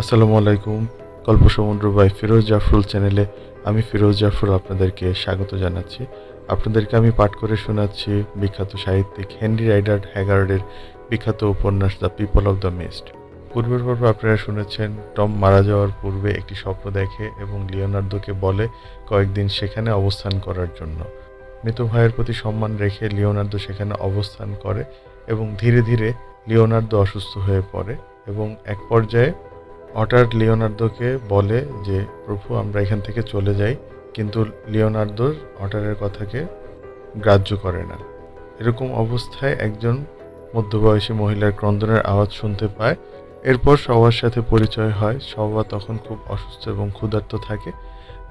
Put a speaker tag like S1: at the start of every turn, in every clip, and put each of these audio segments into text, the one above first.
S1: আসসালামু আলাইকুম গল্প সমুদ্র বাই ফিরোজ জাফরুল চ্যানেলে আমি ফিরোজ জাফরুল আপনাদেরকে স্বাগত জানাচ্ছি। আপনাদেরকে আমি পাঠ করে শোনাচ্ছি বিখ্যাত সাহিত্যিক হেনরি রাইডার হ্যাগার্ডের বিখ্যাত উপন্যাস the people of the mist. পূর্বের পর্বে আপনারা শুনেছেন, টম মারা যাওয়ার পূর্বে একটি স্বপ্ন দেখে এবং লিওনার্দোকে বলে কয়েকদিন সেখানে অবস্থান করার জন্য। মৃত ভাইয়ের প্রতি সম্মান রেখে লিওনার্দো সেখানে অবস্থান করে এবং ধীরে ধীরে লিওনার্দো অসুস্থ হয়ে পড়ে এবং এক পর্যায়ে অটার লিওনার্দোকে বলে যে, প্রভু, আমরা এখান থেকে চলে যাই। কিন্তু লিওনার্দোর অটারের কথাকে গ্রাহ্য করে না। এরকম অবস্থায় একজন মধ্যবয়সী মহিলার ক্রন্দনের আওয়াজ শুনতে পায়। এরপর সবার সাথে পরিচয় হয়। সবা তখন খুব অসুস্থ এবং ক্ষুধার্ত থাকে।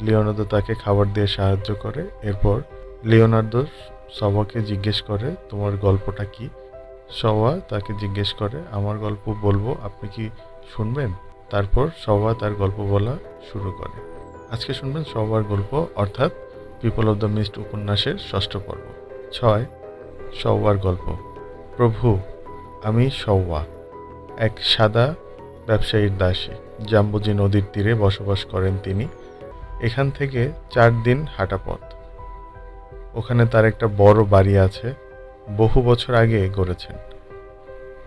S1: লিওনার্দো তাকে খাবার দিয়ে সাহায্য করে। এরপর লিওনার্দো সবাকে জিজ্ঞেস করে, তোমার গল্পটা কি? সবা তাকে জিজ্ঞেস করে, আমার গল্প বলব, আপনি কি শুনবেন? তারপর সবা তার গল্প বলা শুরু করে। আজকে শুনবেন সবার গল্প, অর্থাৎ পিপল অব দ্য মিস্ট উপন্যাসের ষষ্ঠ পর্ব। ছয় সবার গল্প। প্রভু, আমি সওয়া, এক সাদা ব্যবসায়ীর দাসী। জাম্বুজি নদীর তীরে বসবাস করেন তিনি। এখান থেকে চার দিন হাঁটা পথ। ওখানে তার একটা বড় বাড়ি আছে। বহু বছর আগে গড়েছেন।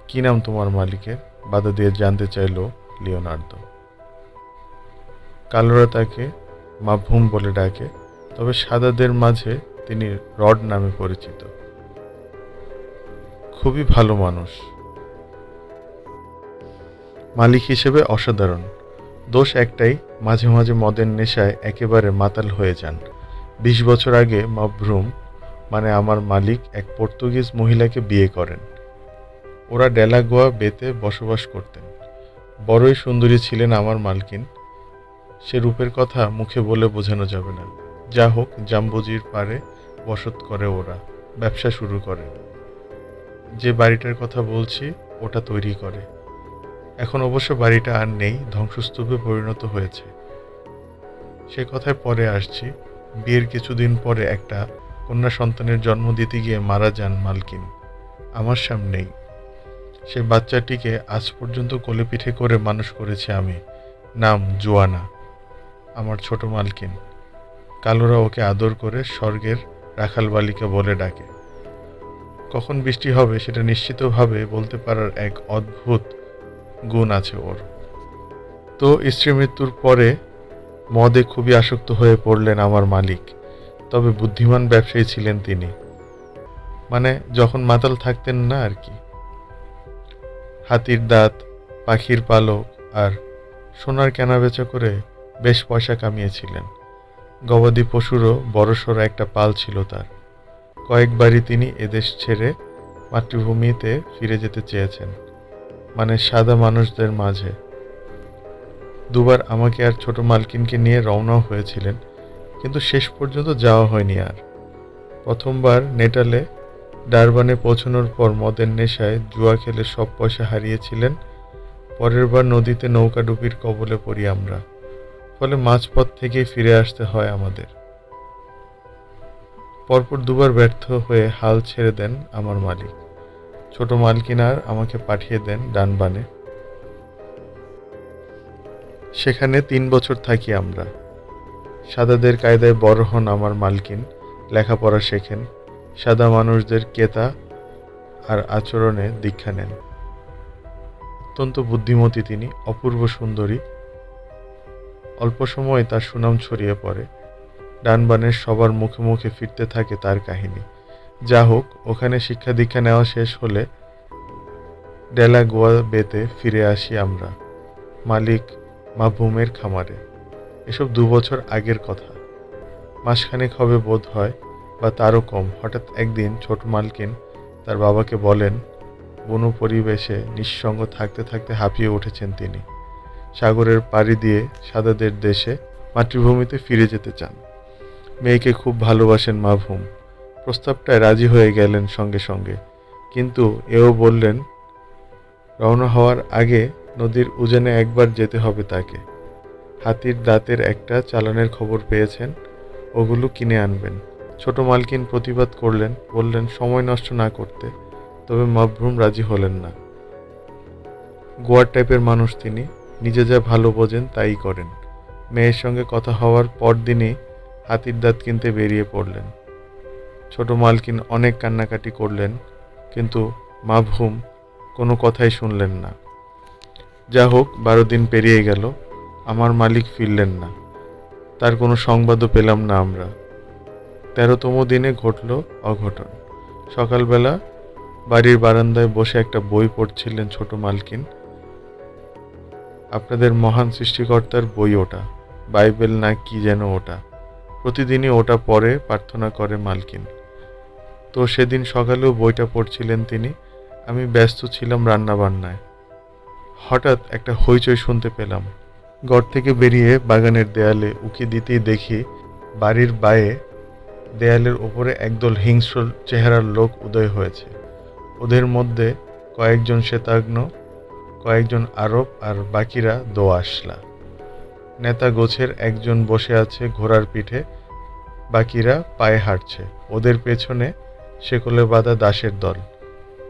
S1: কি নাম তোমার মালিকের? বাধা দিয়ে জানতে চাইল লিওনার্দো। কালোরা তাকে মাভুম বলে ডাকে, তবে সাদাদের মাঝে তিনি রড নামে পরিচিত। খুবই ভালো মানুষ। মালিক হিসেবে অসাধারণ। দোষ একটাই, মাঝে মাঝে মদের নেশায় একেবারে মাতাল হয়ে যান। বিশ বছর আগে মাভ্রুম মানে আমার মালিক, এক পর্তুগিজ মহিলাকে বিয়ে করেন। ওরা ডেলাগোয়া বেতে বসবাস করতেন। বড়ই সুন্দরী ছিলেন আমার মালকিন। সে রূপের কথা মুখে বলে বোঝানো যাবে না। যা হোক, জাম্বুজির পারে বসত করে ওরা, ব্যবসা শুরু করে। যে বাড়িটার কথা বলছি, ওটা তৈরি করে। এখন অবশ্য বাড়িটা আর নেই, ধ্বংসস্তূপে পরিণত হয়েছে। সে কথায় পরে আসছি। বিয়ের কিছুদিন পরে একটা কন্যা সন্তানের জন্ম দিতে গিয়ে মারা যান মালকিন। আমার সামনেই। সে বাচ্চাটিকে আজ পর্যন্ত কোলে পিঠে করে মানুষ করেছি আমি। নাম জোয়ানা, আমার ছোট মালকিন। কালোরা ওকে আদর করে স্বর্গের রাখাল বালিকা বলে ডাকে। কখন বৃষ্টি হবে সেটা নিশ্চিতভাবে বলতে পারার এক অদ্ভুত গুণ আছে ওর। তো স্ত্রী মৃত্যুর পরে মদে খুবই আসক্ত হয়ে পড়লেন আমার মালিক। তবে বুদ্ধিমান ব্যবসায়ী ছিলেন তিনি। মানে যখন মাতাল থাকতেন না আর কি। হাতির দাঁত, পাখির পালক আর সোনার কেনাবেচা করে বেশ পয়সা কামিয়েছিলেন। গবাদি পশুরও বড়সড় একটা পাল ছিল তার। কয়েকবারই তিনি এদেশ ছেড়ে মাতৃভূমিতে ফিরে যেতে চেয়েছেন মানে সাদা মানুষদের মাঝে। দুবার আমাকে আর ছোট মালকিনকে নিয়ে রওনাও হয়েছিলেন, কিন্তু শেষ পর্যন্ত যাওয়া হয়নি আর। প্রথমবার নেটালে ডারবানে পৌঁছানোর পর মদের নেশায় জুয়া খেলে সব পয়সা হারিয়েছিলেন। পরের বার নদীতে নৌকাডুবির কবলে পড়ি আমরা। ফলে মাঝপথ থেকেই ফিরে আসতে হয় আমাদের। পরপর দুবার ব্যর্থ হয়ে হাল ছেড়ে দেন আমার মালিক। ছোট মালকিনার আমাকে পাঠিয়ে দেন ডানবানে। সেখানে তিন বছর থাকি আমরা। সাদাদের কায়দায় বড় হন আমার মালকিন। লেখাপড়া শেখেন। সাদা মানুষদের কেতা আর আচরণে দীক্ষা নেন। অত্যন্ত বুদ্ধিমতী তিনি, অপূর্ব সুন্দরী। অল্প সময় তার সুনাম ছড়িয়ে পড়ে। ডানবানের সবার মুখে মুখে ফিরতে থাকে তার কাহিনী। যা হোক, ওখানে শিক্ষা দীক্ষা নেওয়া শেষ হলে ডেলা গোয়া বেতে ফিরে আসি আমরা, মালিক মাভুমের খামারে। এসব দু বছর আগের কথা। মাসখানেক হবে বোধ হয় বা তারও কম। হঠাৎ একদিন ছোট মালকিন তার বাবাকে বলেন, বনু পরিবেশে নিঃসঙ্গ থাকতে থাকতে হাঁপিয়ে উঠেছেন তিনি। সাগরের পাড়ি দিয়ে সাদাদের দেশে মাতৃভূমিতে ফিরে যেতে চান। মেয়েকে খুব ভালোবাসেন মাভুম প্রস্তাবটায় রাজি হয়ে গেলেন সঙ্গে সঙ্গে। কিন্তু এও বললেন, রওনা হওয়ার আগে নদীর উজানে একবার যেতে হবে তাকে। হাতির দাঁতের একটা চালানের খবর পেয়েছেন, ওগুলো কিনে আনবেন। ছোট মালকিন প্রতিবাদ করলেন, বললেন, সময় নষ্ট না করতে, তবে মাভ্রুম রাজি হলেন না। গোয়ার টাইপের মানুষ তিনি, নিজে যা ভালো বোঝেন তাই করেন। মেয়ের সঙ্গে কথা হওয়ার পর পরদিনই হাতির দাঁত কিনতে বেরিয়ে পড়লেন। ছোট মালকিন অনেক কান্নাকাটি করলেন, কিন্তু মাভুম কোনো কথাই শুনলেন না। যা হোক, বারো দিন পেরিয়ে গেল, আমার মালিক ফিরলেন না, তার কোনো সংবাদও পেলাম না আমরা। তেরোতম দিনে ঘটল অঘটন। সকালবেলা বাড়ির বারান্দায় বসে একটা বই পড়ছিলেন ছোট মালকিন। আপনাদের মহান সৃষ্টিকর্তার বই ওটা, বাইবেল না কি যেন ওটা। প্রতিদিনই ওটা পড়ে প্রার্থনা করে মালকিন। তো সেদিন সকালেও বইটা পড়ছিলেন তিনি। আমি ব্যস্ত ছিলাম রান্নাবান্নায়। হঠাৎ একটা হইচই শুনতে পেলাম। ঘর থেকে বেরিয়ে বাগানের দেয়ালে উকি দিতেই দেখি বাড়ির বায়ে দেয়ালের ওপরে একদল হিংস্র চেহারার লোক উদয় হয়েছে। ওদের মধ্যে কয়েকজন শ্বেতাগ্ন, কয়েকজন আরব আর বাকিরা দোআসলা নেতা গোছের একজন বসে আছে ঘোড়ার পিঠে, বাকিরা পায়ে হাঁটছে। ওদের পেছনে শেকলে বাঁধা দাসের দল।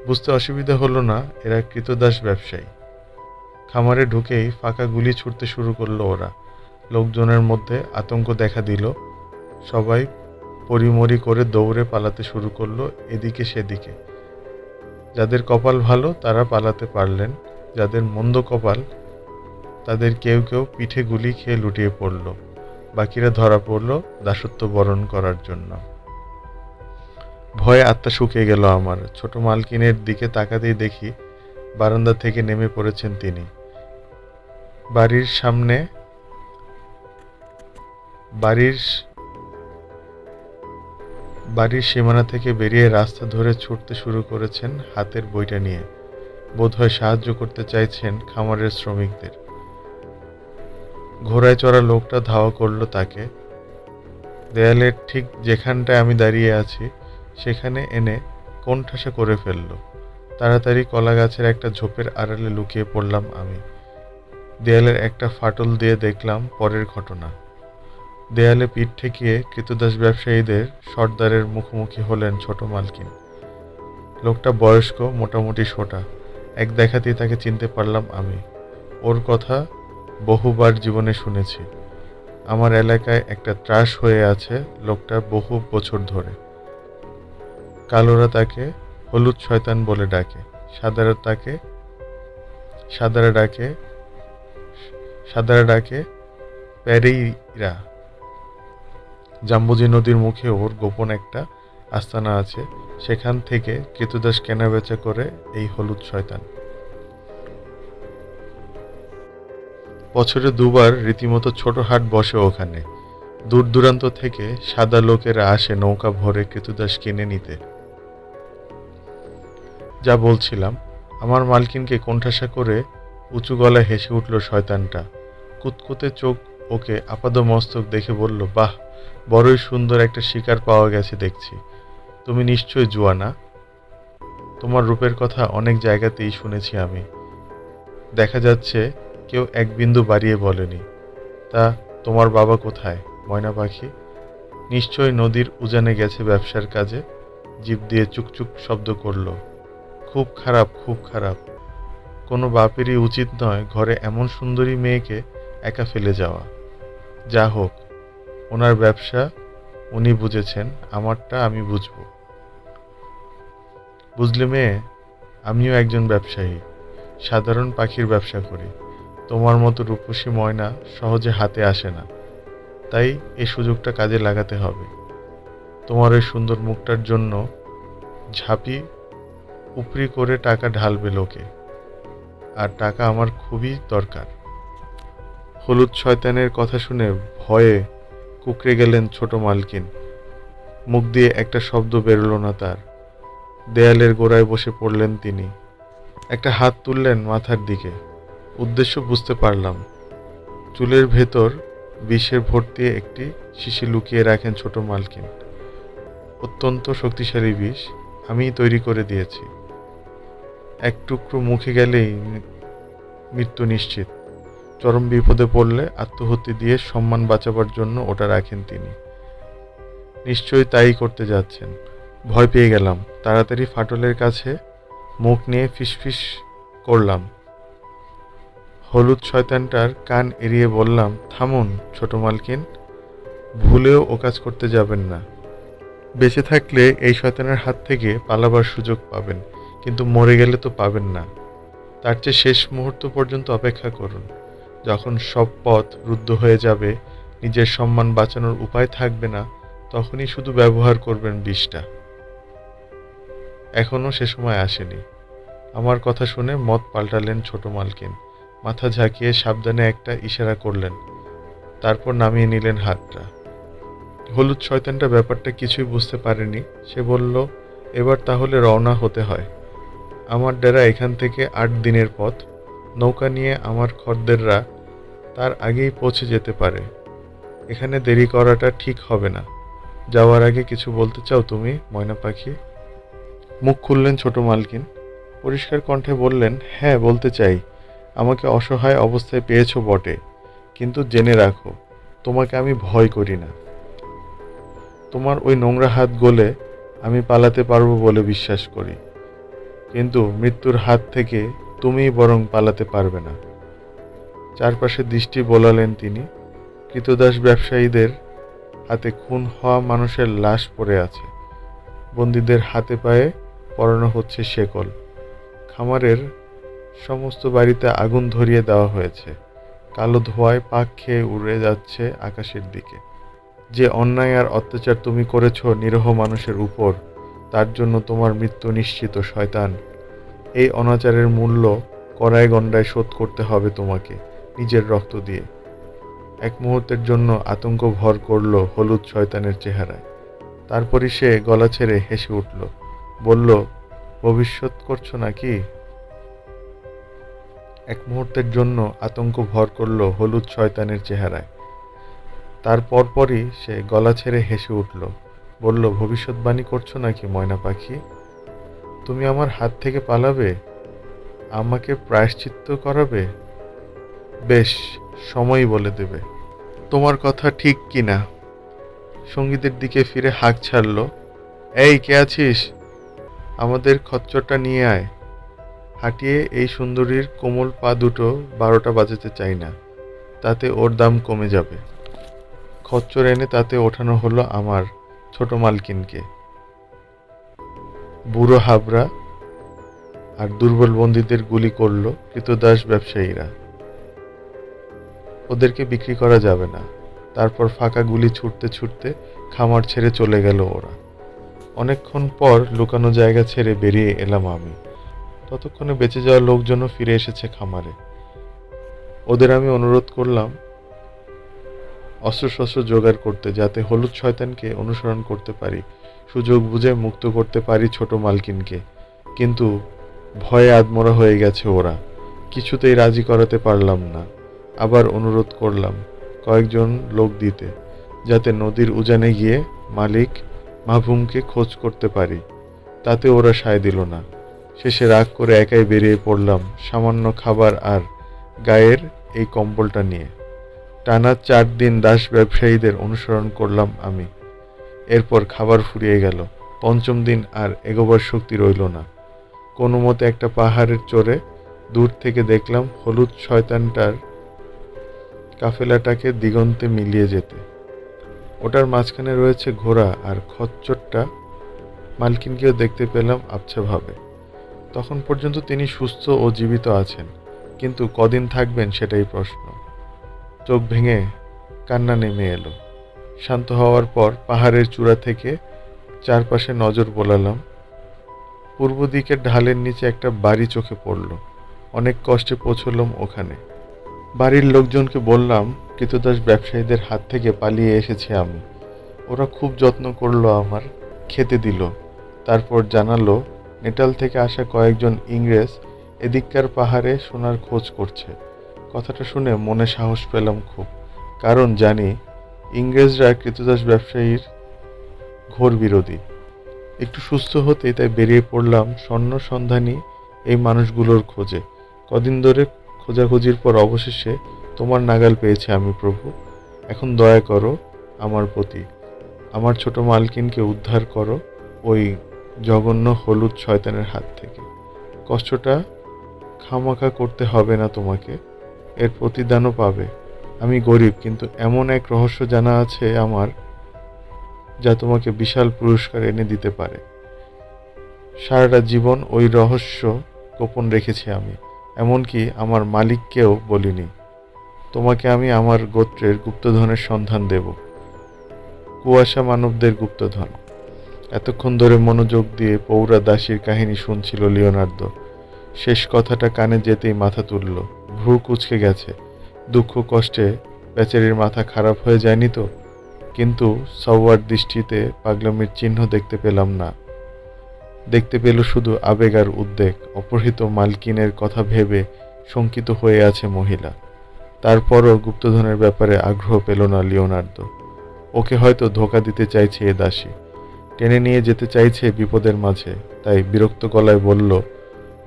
S1: বুঝতে অসুবিধা হলো না, এরা কৃতদাস ব্যবসায়ী। খামারে ঢুকেই ফাঁকা গুলি ছুটতে শুরু করল ওরা। লোকজনের মধ্যে আতঙ্ক দেখা দিল। সবাই পরিমরি করে দৌড়ে পালাতে শুরু করল এদিকে সেদিকে। যাদের কপাল ভালো, তারা পালাতে পারলেন। যাদের মন্দ কপাল, তাদের কেউ কেউ পিঠে গুলি খেয়ে লুটিয়ে পড়ল। বাকিরা ধরা পড়ল দাসত্ব বরণ করার জন্য। ভয়ে আত্মা শুকিয়ে গেল আমার। ছোট মালকিনের দিকে তাকাতেই দেখি বারান্দা থেকে নেমে পড়েছেন তিনি। বাড়ির সামনে, বাড়ির বাড়ির সীমানা থেকে বেরিয়ে রাস্তা ধরে ছুটতে শুরু করেছেন হাতের বইটা নিয়ে। বোধহয় সাহায্য করতে চাইছেন খামারের শ্রমিকদের। ঘোড়ায় চড়া লোকটা ধাওয়া করল তাকে। দেয়ালের ঠিক যেখানটায় আমি দাঁড়িয়ে আছি, সেখানে এনে কোণঠাসা করে ফেলল। তাড়াতাড়ি কলা গাছের একটা ঝোপের আড়ালে লুকিয়ে পড়লাম আমি। দেয়ালের একটা ফাটল দিয়ে দেখলাম পরের ঘটনা। দেয়ালে পিঠ ঠেকিয়ে কৃতদাস ব্যবসায়ীদের সর্দারের মুখোমুখি হলেন ছোট মালকিন। লোকটা বয়স্ক, মোটামুটি সোটা। এক দেখাতেই তাকে চিনতে পারলাম আমি। ওর কথা বহুবার জীবনে শুনেছি। আমার এলাকায় একটা ত্রাস হয়ে আছে লোকটা বহু বছর ধরে। কালোরা তাকে হলুদ শয়তান বলে ডাকে। সাদারা তাকে, সাদারা ডাকে সাদারা ডাকে প্যারেইরা। জাম্বুজি নদীর মুখে ওর গোপন একটা আস্তানা আছে। সেখান থেকে কেতুদাস কেনাবেচা করে এই হলুদ শয়তান। বছরে দুবার রীতিমতো ছোট হাট বসে ওখানে। দূর দূরান্ত থেকে সাদা লোকেরা আসে নৌকা ভরে কেতুদাস কিনে নিতে। যা বলছিলাম, আমার মালকিনকে কোণঠাসা করে উঁচু গলায় হেসে উঠল শয়তানটা। কুতকুতে চোখ ওকে আপাদমস্তক দেখে বলল, বাহ বড়ই সুন্দর একটা শিকার পাওয়া গেছে দেখছি। তুমি নিশ্চয় জুয়ানা। তোমার রূপের কথা অনেক জায়গাতেই শুনেছি আমি। দেখা যাচ্ছে কেউ এক বিন্দু বাড়িয়ে বলেনি। তা তোমার বাবা কোথায়, ময়না পাখি? নিশ্চয় নদীর উজানে গেছে ব্যবসার কাজে। জীব দিয়ে চুকচুক শব্দ করল। খুব খারাপ খুব খারাপ। কোনো বাপেরই উচিত নয় ঘরে এমন সুন্দরী মেয়েকে একা ফেলে যাওয়া। যা হোক ওনার ব্যবসা, উনি বুঝেছেন, আমারটা আমি বুঝব। বুঝলে মেয়ে, আমিও একজন ব্যবসায়ী, সাধারণ পাখির ব্যবসা করি। তোমার মতো রূপসী ময়না সহজে হাতে আসে না। তাই এই সুযোগটা কাজে লাগাতে হবে। তোমার ওই সুন্দর মুখটার জন্য ঝাঁপি উপরি করে টাকা ঢালবে লোকে। আর টাকা আমার খুবই দরকার। হলুদ শয়তানের কথা শুনে ভয়ে কুকড়ে গেলেন ছোট মালকিন। মুখ দিয়ে একটা শব্দ বেরোলো না তার। দেয়ালের গোড়ায় বসে পড়লেন তিনি। একটা হাত তুললেন মাথার দিকে। উদ্দেশ্য বুঝতে পারলাম। চুলের ভেতর বিষের ভর্তি একটি শিশি লুকিয়ে রাখেন ছোট মালকিন। অত্যন্ত শক্তিশালী বিষ আমিই তৈরি করে দিয়েছি। এক টুকরো মুখে গেলেই মৃত্যু নিশ্চিত। চরম বিপদে পড়লে আত্মহত্যা দিয়ে সম্মান বাঁচাবার জন্য ওটা রাখেন তিনি। নিশ্চয়ই তাই করতে যাচ্ছেন। ভয় পেয়ে গেলাম। তাড়াতাড়ি ফাটলের কাছে মুখ নিয়ে ফিসফিস করলাম। হলুদ শয়তানটার কান এড়িয়ে বললাম, থামুন, ছোট মালকিন, ভুলেও ও কাজ করতে যাবেন না। বেঁচে থাকলে এই শয়তানের হাত থেকে পালাবার সুযোগ পাবেন, কিন্তু মরে গেলে তো পাবেন না। তার চেয়ে শেষ মুহূর্ত পর্যন্ত অপেক্ষা করুন। যখন সব পথ রুদ্ধ হয়ে যাবে, নিজের সম্মান বাঁচানোর উপায় থাকবে না, তখনই শুধু ব্যবহার করবেন বিষটা। এখনও সে সময় আসেনি। আমার কথা শুনে মত পাল্টালেন ছোট মালকিন। মাথা ঝাঁকিয়ে সাবধানে একটা ইশারা করলেন। তারপর নামিয়ে নিলেন হাতটা। হলুদ শয়তানটা ব্যাপারটা কিছুই বুঝতে পারেনি। সে বলল, এবার তাহলে রওনা হতে হয়। আমার ডেরা এখান থেকে আট দিনের পথ। নৌকা নিয়ে আমার খদ্দেররা তার আগেই পৌঁছে যেতে পারে। এখানে দেরি করাটা ঠিক হবে না। যাওয়ার আগে কিছু বলতে চাও তুমি, ময়না পাখি? মুখ খুললেন ছোট মালকিন। পরিষ্কার কণ্ঠে বললেন হ্যাঁ বলতে চাই। আমাকে অসহায় অবস্থায় পেয়েছ বটে। কিন্তু জেনে রাখো, তোমাকে আমি ভয় করি না। তোমার ওই নোংরা হাত গলে আমি পালাতে পারব বলে বিশ্বাস করি। কিন্তু মৃত্যুর হাত থেকে তুমিই বরং পালাতে পারবে না। চারপাশে দৃষ্টি বোলালেন তিনি। কৃতদাস ব্যবসায়ীদের হাতে খুন হওয়া মানুষের লাশ পড়ে আছে। বন্দীদের হাতে পায়ে পরানো হচ্ছে শেকল। খামারের সমস্ত বাড়িতে আগুন ধরিয়ে দেওয়া হয়েছে। কালো ধোঁয়ায় পাক খেয়ে উড়ে যাচ্ছে আকাশের দিকে। যে অন্যায় আর অত্যাচার তুমি করেছ নিরহ মানুষের উপর, তার জন্য তোমার মৃত্যু নিশ্চিত, শয়তান। এই অনাচারের মূল্য কড়ায় গণ্ডায় শোধ করতে হবে তোমাকে। নিজের রক্ত দিয়ে। এক মুহূর্তের জন্য আতঙ্ক ভর করল হলুদ শয়তানের চেহারায়। তারপরই সে গলা ছেড়ে হেসে উঠল। বলল, ভবিষ্যৎ করছ নাকি? এক মুহূর্তের জন্য আতঙ্ক ভর করল হলুদ শয়তানের চেহারায়। তার পরপরই সে গলা ছেড়ে হেসে উঠল। বলল, ভবিষ্যৎবাণী করছ নাকি, ময়না পাখি? তুমি আমার হাত থেকে পালাবে? আমাকে প্রায়শ্চিত্ত করাবে? বেশ, সময়ই বলে দেবে। তোমার কথা ঠিক কি না সঙ্গীতের দিকে ফিরে হাঁক ছাড়ল। এই, কে আছিস? আমাদের খচ্চরটা নিয়ে আয়। হাঁটিয়ে এই সুন্দরীর কোমল পা দুটো বারোটা বাজাতে চাই না। তাতে ওর দাম কমে যাবে। খচ্চর এনে তাতে ওঠানো হলো আমার ছোট মালকিনকে। বুড়ো হাবরা আর দুর্বল বন্দীদের গুলি করল কৃতদাস ব্যবসায়ীরা। ওদেরকে বিক্রি করা যাবে না। তারপর ফাঁকা গুলি ছুটতে ছুটতে খামার ছেড়ে চলে গেল ওরা। অনেকক্ষণ পর লুকানো জায়গা ছেড়ে বেরিয়ে এলাম আমি। ততক্ষণে বেঁচে যাওয়া লোকজনও ফিরে এসেছে খামারে। ওদের আমি অনুরোধ করলাম, অস্ত্রশস্ত্র জোগাড় করতে, যাতে হলুদ শয়তানকে অনুসরণ করতে পারি, সুযোগ বুঝে মুক্ত করতে পারি ছোট মালকিনকে। কিন্তু ভয়ে আদমরা হয়ে গেছে ওরা। কিছুতেই রাজি করাতে পারলাম না। আবার অনুরোধ করলাম কয়েকজন লোক দিতে, যাতে নদীর উজানে গিয়ে মালিক মাহবুমকে খোঁজ করতে পারি। তাতে ওরা সায় দিল না। শেষে রাগ করে একাই বেরিয়ে পড়লাম সামান্য খাবার আর গায়ের এই কম্বলটা নিয়ে। টানা চার দিন দাস ব্যবসায়ীদের অনুসরণ করলাম আমি। এরপর খাবার ফুরিয়ে গেল। পঞ্চম দিন আর এগোবার শক্তি রইল না। কোনো মতে একটা পাহাড়ের চড়ে দূর থেকে দেখলাম হলুদ শয়তানটার কাফেলাটাকে দিগন্তে মিলিয়ে যেতে। ওটার মাঝখানে রয়েছে ঘোড়া আর খচ্চরটা। মালকিনকেও দেখতে পেলাম আবছাভাবে। তখন পর্যন্ত তিনি সুস্থ ও জীবিত আছেন, কিন্তু কদিন থাকবেন সেটাই প্রশ্ন। চোখ ভেঙে কান্না নেমে এলো। শান্ত হওয়ার পর পাহাড়ের চূড়া থেকে চারপাশে নজর বোলালাম। পূর্ব দিকের ঢালের নিচে একটা বাড়ি চোখে পড়ল। অনেক কষ্টে পৌঁছলাম ওখানে। বাড়ির লোকজনকে বললাম কৃতদাস ব্যবসায়ীদের হাত থেকে পালিয়ে এসেছি আমি। ওরা খুব যত্ন করল আমার, খেতে দিল। তারপর জানালো, নেটাল থেকে আসা কয়েকজন ইংরেজ এদিককার পাহাড়ে সোনার খোঁজ করছে। কথাটা শুনে মনে সাহস পেলাম খুব। কারণ জানি, ইংরেজরা কৃতদাস ব্যবসায়ীর ঘোর বিরোধী। একটু সুস্থ হতেই তাই বেরিয়ে পড়লাম স্বর্ণ সন্ধানী এই মানুষগুলোর খোঁজে। কদিন ধরে খোঁজাখুঁজির পর অবশেষে তোমার নাগাল পেয়েছি আমি, প্রভু। এখন দয়া করো আমার প্রতি। আমার ছোট মালকিনকে উদ্ধার করো ওই জঘন্য হলুদ শয়তানের হাত থেকে। কষ্টটা খামাখা করতে হবে না তোমাকে। এর প্রতিদানও পাবে। আমি গরিব, কিন্তু এমন এক রহস্য জানা আছে আমার, যা তোমাকে বিশাল পুরস্কার এনে দিতে পারে। সারাটা জীবন ওই রহস্য গোপন রেখেছি আমি। এমনকি আমার মালিককেও বলিনি। তোমাকে আমি আমার গোত্রের গুপ্তধনের সন্ধান দেব। কুয়াশা মানবদের গুপ্তধন। এতক্ষণ ধরে মনোযোগ দিয়ে পৌরা দাসীর কাহিনী শুনছিল লিওনার্দো। শেষ কথাটা কানে যেতেই মাথা তুলল। ভ্রু কুচকে গেছে। দুঃখ, কষ্টে বেচারির মাথা খারাপ হয়ে যায়নি তো? কিন্তু সওয়ার দৃষ্টিতে পাগলামির চিহ্ন দেখতে পেলাম না। দেখতে পেল শুধু আবেগ আর উদ্বেগ, অপহৃত মালকিনের কথা ভেবে শঙ্কিত হয়ে আছে মহিলা। তারপরও গুপ্তধনের ব্যাপারে আগ্রহ পেল না লিওনার্দো। ওকে হয়তো ধোকা দিতে চাইছে এ দাসী। টেনে নিয়ে যেতে চাইছে বিপদের মাঝে, তাই বিরক্ত গলায় বলল,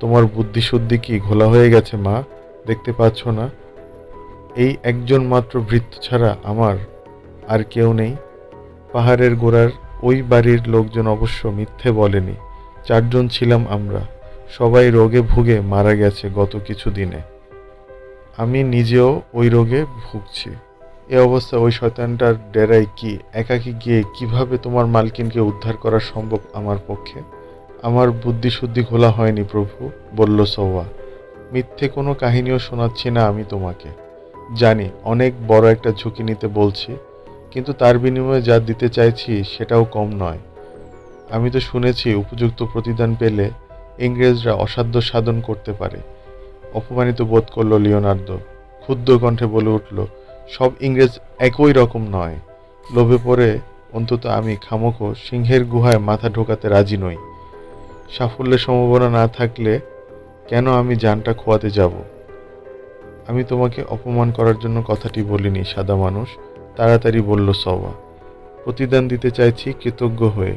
S1: তোমার বুদ্ধিশুদ্ধি কি ঘোলা হয়ে গেছে, মা? দেখতে পাচ্ছ না? এই একজন মাত্র ভৃত্য ছাড়া আমার আর কেউ নেই। পাহাড়ের গোড়ার ওই বাড়ির লোকজন অবশ্য মিথ্যে বলেনি। চারজন ছিলাম আমরা। সবাই রোগে ভুগে মারা গেছে গত কিছু দিনে। আমি নিজেও ওই রোগে ভুগছি। এ অবস্থা ওই শয়তানটার ডেরায় কি? একাকি গিয়ে কীভাবে তোমার মালকিনকে উদ্ধার করা সম্ভব আমার পক্ষে? আমার বুদ্ধিশুদ্ধি খোলা হয়নি, প্রভু, বলল সৌয়া মিথ্যে কোনো কাহিনীও শোনাচ্ছি না আমি তোমাকে। জানি, অনেক বড় একটা ঝুঁকি নিতে বলছি, কিন্তু তার বিনিময়ে যা দিতে চাইছি সেটাও কম নয়। আমি তো শুনেছি উপযুক্ত প্রতিদান পেলে ইংরেজরা অসাধ্য সাধন করতে পারে। অপমানিত বোধ করল লিওনার্দো। ক্ষুদ্র কণ্ঠে বলে উঠল, সব ইংরেজ একই রকম নয়। লোভে পড়ে অন্তত আমি খামোখো সিংহের গুহায় মাথা ঢোকাতে রাজি নই। সাফল্যের সম্ভাবনা না থাকলে কেন আমি জানটা খোয়াতে যাব? আমি তোমাকে অপমান করার জন্য কথাটি বলিনি, সাদা মানুষ। তাড়াতাড়ি বলল সবা প্রতিদান দিতে চাইছি কৃতজ্ঞ হয়ে।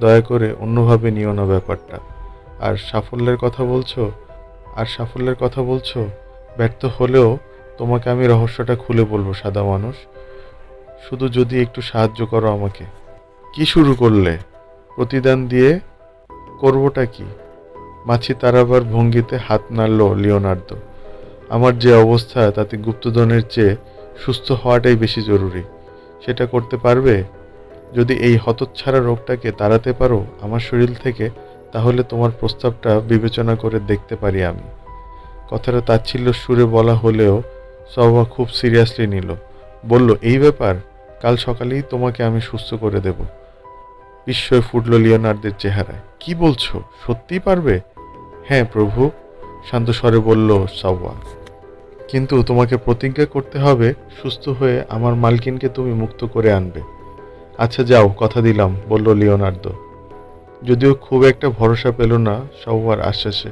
S1: দয়া করে অন্যভাবে নিও না ব্যাপারটা। আর সাফল্যের কথা বলছো? আর সাফল্যের কথা বলছো? ব্যর্থ হলেও তোমাকে আমি রহস্যটা খুলে বলব, সাদা মানুষ। শুধু যদি একটু সাহায্য করো আমাকে। কি শুরু করলে? প্রতিদান দিয়ে করবোটা কি? মাছি তারাবার ভঙ্গিতে হাত নাড়ল লিওনার্দো। আমার যে অবস্থা, তাতে গুপ্তধনের চেয়ে সুস্থ হওয়াটাই বেশি জরুরি। সেটা করতে পারবে? যদি এই হতচ্ছাড়া রোগটাকে তাড়াতে পারো আমার শরীর থেকে, তাহলে তোমার প্রস্তাবটা বিবেচনা করে দেখতে পারি আমি। কথাটা তাচ্ছিল্য সুরে বলা হলেও সবা খুব সিরিয়াসলি নিল। বলল, এই ব্যাপার? কাল সকালেই তোমাকে আমি সুস্থ করে দেব। বিস্ময় ফুটল লিওনার্দের চেহারায় কি বলছো? সত্যিই পারবে? হ্যাঁ প্রভু, শান্ত স্বরে বলল সাওয়া। কিন্তু তোমাকে প্রতিজ্ঞা করতে হবে, সুস্থ হয়ে আমার মালকিনকে তুমি মুক্ত করে আনবে। আচ্ছা যাও, কথা দিলাম, বলল লিওনার্দো। যদিও খুব একটা ভরসা পেল না সবার আশ্বাসে।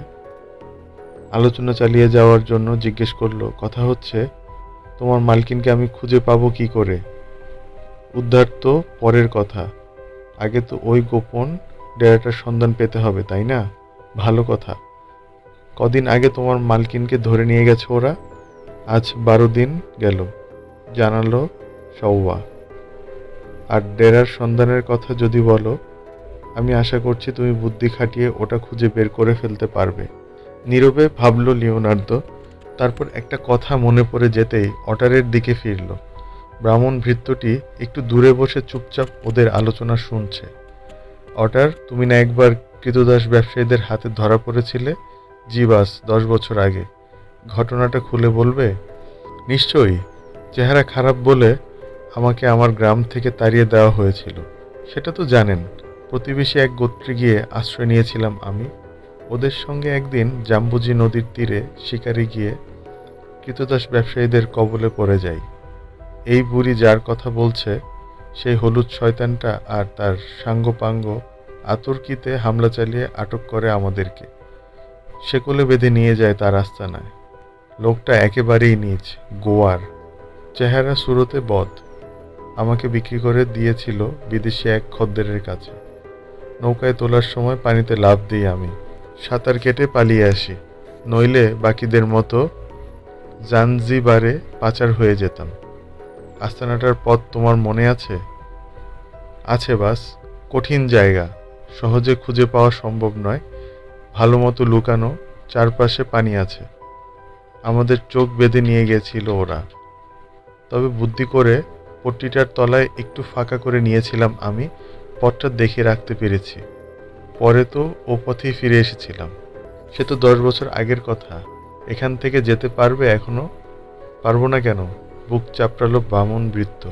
S1: আলোচনা চালিয়ে যাওয়ার জন্য জিজ্ঞেস করল, কথা হচ্ছে, তোমার মালকিনকে আমি খুঁজে পাবো কি করে? উদ্ধার তো পরের কথা। আগে তো ওই গোপন ডেরাটার সন্ধান পেতে হবে, তাই না? ভালো কথা। কদিন আগে তোমার মালকিনকে ধরে নিয়ে গেছে ওরা। আজ বারো দিন গেল। জানালো সৌবা আর ডেরার সন্ধানের কথা যদি বলো, আমি আশা করছি তুমি বুদ্ধি খাটিয়ে ওটা খুঁজে বের করে ফেলতে পারবে। নীরবে ভাবল লিওনার্দো, তারপর একটা কথা মনে পড়ে যেতেই অটারের দিকে ফিরল। ব্রাহ্মণ ভৃত্যটি একটু দূরে বসে চুপচাপ ওদের আলোচনা শুনছে। অটার, তুমি না একবার কৃতদাস ব্যবসায়ীদের হাতে ধরা পড়েছিলে? জি বাস, দশ বছর আগে। ঘটনাটা খুলে বলবে? নিশ্চয়ই। চেহারা খারাপ বলে আমাকে আমার গ্রাম থেকে তাড়িয়ে দেওয়া হয়েছিল। সেটা তো জানেন, প্রতিবেশী এক গোত্রে গিয়ে আশ্রয় নিয়েছিলাম আমি। ওদের সঙ্গে একদিন জাম্বুজি নদীর তীরে শিকারে গিয়ে কৃতদাস ব্যবসায়ীদের কবলে পড়ে যাই। এই বুড়ি যার কথা বলছে, সেই হলুদ শয়তানটা আর তার সাঙ্গপাঙ্গ আতর্কিতে হামলা চালিয়ে আটক করে আমাদেরকে। সেকলে বেঁধে নিয়ে যায় তার আস্তানায়। লোকটা একেবারেই নিচ, গোয়ার, চেহারা সুরতে বদ আমাকে বিক্রি করে দিয়েছিল বিদেশি এক খদ্দেরের কাছে। নৌকায় তোলার সময় পানিতে লাভ দিই আমি। সাঁতার কেটে পালিয়ে আসি। নইলে বাকিদের মতো জানজিবারে পাচার হয়ে যেতাম। আস্তানাটার পথ তোমার মনে আছে? আছে বাস, কঠিন জায়গা। সহজে খুঁজে পাওয়া সম্ভব নয়। ভালো মতো লুকানো, চারপাশে পানি আছে। আমাদের চোখ বেঁধে নিয়ে গেছিল ওরা। তবে বুদ্ধি করে পট্টিটার তলায় একটু ফাঁকা করে নিয়েছিলাম আমি পথটা দেখে রাখতে পেরেছি। পরে তো ও পথেই ফিরে এসেছিলাম। সে তো দশ বছর আগের কথা। এখান থেকে যেতে পারবে এখনও? পারব না কেন? বুক চাপড়ালো বামন বৃত্ত।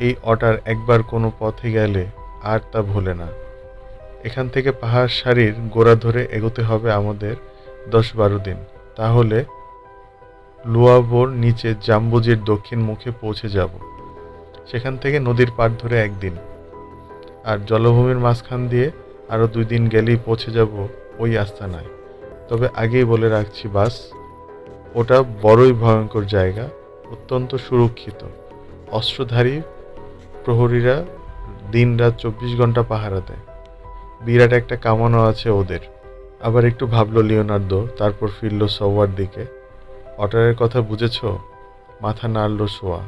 S1: এই অটার একবার কোনো পথে গেলে আর তা ভোলে না। এখান থেকে পাহাড় সারির গোড়া ধরে এগোতে হবে আমাদের দশ বারো দিন। তাহলে লুয়াবোর নিচে জাম্বুজির দক্ষিণ মুখে পৌঁছে যাব। সেখান থেকে নদীর পাড় ধরে একদিন। আর জলভূমির মাঝখান দিয়ে আরও দুই দিন গেলেই পৌঁছে যাব ওই আস্তানায়। তবে আগেই বলে রাখছি, বাস, ওটা বড়ই ভয়ঙ্কর জায়গা, অত্যন্ত সুরক্ষিত। অস্ত্রধারী প্রহরীরা দিন রাত চব্বিশ ঘণ্টা পাহারা দেয়। বিরাট একটা কামানো আছে ওদের। আবার একটু ভাবলো লিওনার্দো, তারপর ফিরল সওয়ার দিকে অটারের কথা বুঝেছ? মাথা নাড়ল শোয়া।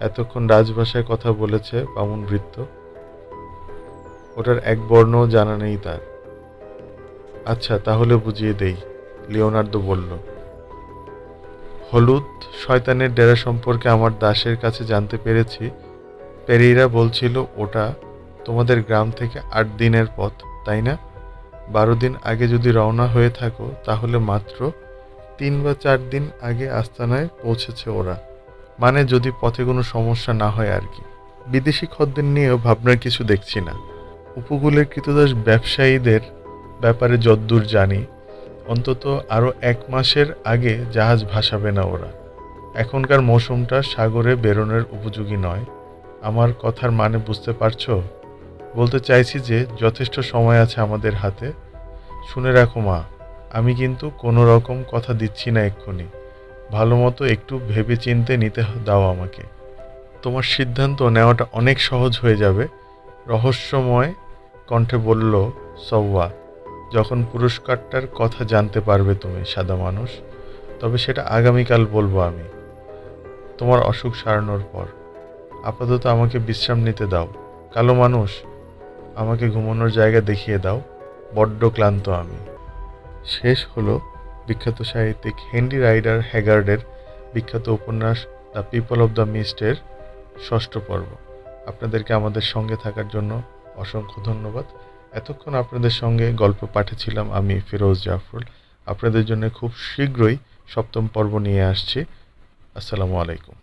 S1: এতক্ষণ রাজভাষায় কথা বলেছে বামুন বৃত্ত ওটার এক বর্ণও জানা নেই তার। আচ্ছা তাহলে বুঝিয়ে দেই, লিওনার্দো বলল। হলুদ, শয়তানের ডেরা সম্পর্কে আমার দাসের কাছে জানতে পেরেছি। পেরিরা বলছিল, ওটা তোমাদের গ্রাম থেকে আট দিনের পথ, তাই না? বারো দিন আগে যদি রওনা হয়ে থাকো, তাহলে মাত্র তিন বা চার দিন আগে আস্তানায় পৌঁছেছে ওরা। মানে যদি পথে কোনো সমস্যা না হয় আর কি। বিদেশি খদ্দের নিয়েও ভাবনার কিছু দেখছি না। উপকূলের কৃতদাস ব্যবসায়ীদের ব্যাপারে যদ্দূর জানি। অন্তত আরও এক মাসের আগে জাহাজ ভাসাবে না ওরা। এখনকার মৌসুমটা সাগরে বেরোনোর উপযোগী নয়। আমার কথার মানে বুঝতে পারছ? বলতে চাইছি যে যথেষ্ট সময় আছে আমাদের হাতে। শুনে রাখো মা। আমি কিন্তু কোনো রকম কথা দিচ্ছি না এক্ষুনি। ভালো মতো একটু ভেবে চিনতে নিতে দাও আমাকে। তোমার সিদ্ধান্ত নেওয়াটা অনেক সহজ হয়ে যাবে। রহস্যময় কণ্ঠে বলল, সৌয়া, যখন পুরস্কারটার কথা জানতে পারবে তুমি, সাদা মানুষ, তবে সেটা আগামীকাল বলব আমি। তোমার অসুখ সারানোর পর। আপাতত আমাকে বিশ্রাম নিতে দাও। কালো মানুষ, আমাকে ঘুমানোর জায়গা দেখিয়ে দাও। বড্ড ক্লান্ত আমি। শেষ হলো বিখ্যাত সাহিত্যিক হেনরি রাইডার হ্যাগার্ডের বিখ্যাত উপন্যাস দ্য পিপল অব দ্য মিস্টের ষষ্ঠ পর্ব। আপনাদেরকে আমাদের সঙ্গে থাকার জন্য অসংখ্য ধন্যবাদ। এতক্ষণ আপনাদের সঙ্গে গল্প পাঠেছিলাম আমি ফিরোজ জাফরুল। আপনাদের জন্য খুব শীঘ্রই সপ্তম পর্ব নিয়ে আসছি। আসসালামু আলাইকুম।